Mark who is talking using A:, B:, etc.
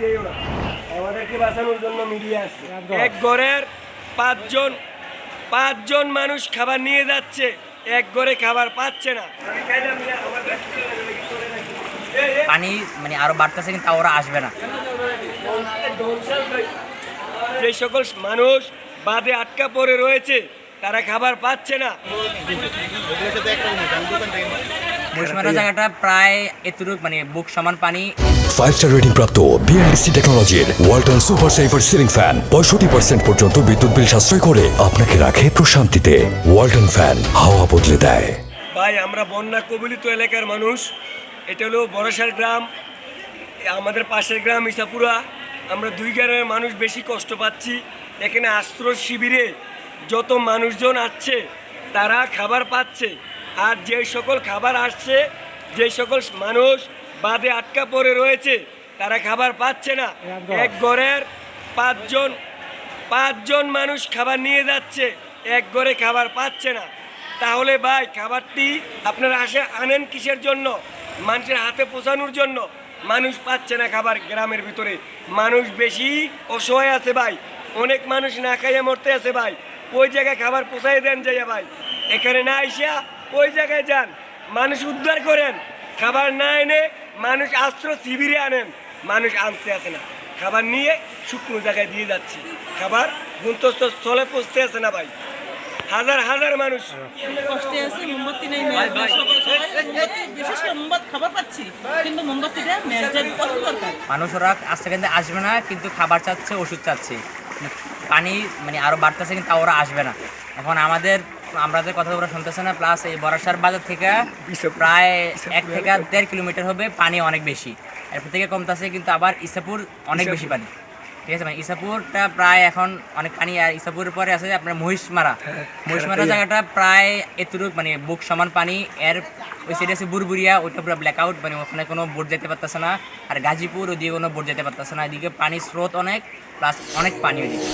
A: ফিরেও না। আমাদেরকে বাঁচানোর জন্য মিডিয়া আসছে। এক ঘরের পাঁচজন পাঁচজন মানুষ খাবার নিয়ে যাচ্ছে। এক ঘরে খাবার পাচ্ছে না।
B: পানি মানে আরও বাড়তেছে কিন্তু তাও ওরা আসবে না।
A: যে সকল মানুষ বাদে আটকা পড়ে রয়েছে তারা খাবার পাচ্ছে না।
B: মহিষমারা জায়গাটা প্রায় এতটুক মানে বুক সমান পানি।
C: ফাইভ স্টার রেটিং প্রাপ্ত বিএলডিসি টেকনোলজির Walton super saver ceiling fan পঁয়ষট্টি পার্সেন্ট পর্যন্ত বিদ্যুৎ বিল সাশ্রয় করে আপনাকে রাখে প্রশান্তিতে। ওয়ালটন ফ্যান হাওয়া বদলে দেয়।
A: ভাই আমরা বন্যা কবলিত এলাকার মানুষ। এটা হলো বড়সার গ্রাম। আমাদের পাশের গ্রাম ইসাপুরা। আমরা দুই গ্রামের মানুষ বেশি কষ্ট পাচ্ছি। এখানে আশ্রয় শিবিরে যত মানুষজন আসছে তারা খাবার পাচ্ছে। আর যে সকল খাবার আসছে, যে সকল মানুষ বাদে আটকা পড়ে রয়েছে, তারা খাবার পাচ্ছে না। এক ঘরের পাঁচজন পাঁচজন মানুষ খাবার নিয়ে যাচ্ছে, এক ঘরে খাবার পাচ্ছে না। তাহলে ভাই, খাবারটি আপনারা আসে আনেন কিসের জন্য? মানুষের হাতে পৌঁছানোর জন্য। মানুষ পাচ্ছে না খাবার গ্রামের ভিতরে। মানুষ বেশি অসহায় আছে ভাই। অনেক মানুষ না খাইয়ে মরতে আছে ভাই। ওই জায়গায় খাবার পৌঁছাই দেন যাইয়া ভাই। এখানে না আইসা ওই জায়গায় যান। মানুষ উদ্ধার করেন। খাবার না এনে মানুষ আশ্রয় শিবিরে আনেন। মানুষ আনতে আসে না। খাবার নিয়ে শুকনো জায়গায় দিয়ে যাচ্ছে। খাবার গুন্তস্থ স্থলে পৌঁছতে আসে না ভাই। হাজার হাজার মানুষ।
D: কষ্টে আছে মোমবাতি নেই মেয়ের সবাই সবাই মোমবাতি বিশেষ করে মোমবাতি খাবার পাচ্ছি কিন্তু মোমবাতিটা
B: আসবে না কিন্তু খাবার চাচ্ছে ওষুধ চাচ্ছে। পানি মানে আরও বাড়তেছে কিন্তু ওরা আসবে না। এখন আমাদের আমাদের কথা ওরা শুনতেছে না প্লাস এই বরাসার বাজার থেকে প্রায় এক থেকে দেড় কিলোমিটার হবে পানি অনেক বেশি। এরপর থেকে কমতেছে কিন্তু আবার ইসাপুর অনেক বেশি পানি। ঠিক আছে মানে ইসাপুরটা প্রায় এখন অনেক পানি আর ইসাপুরের পরে আছে আপনার মহিষমারা। মহিষমারা জায়গাটা প্রায় এতটুক মানে বুক সমান পানি। এর ওই সাইডে আছে বুরবুরিয়া ওইটা পুরো ব্ল্যাক আউট মানে ওখানে কোনো বোট যেতে পারতেছে না। আর গাজীপুর ওদিকে কোনো বোট যেতে পারতেছে না। এদিকে পানির স্রোত অনেক প্লাস অনেক পানি ওইদিকে।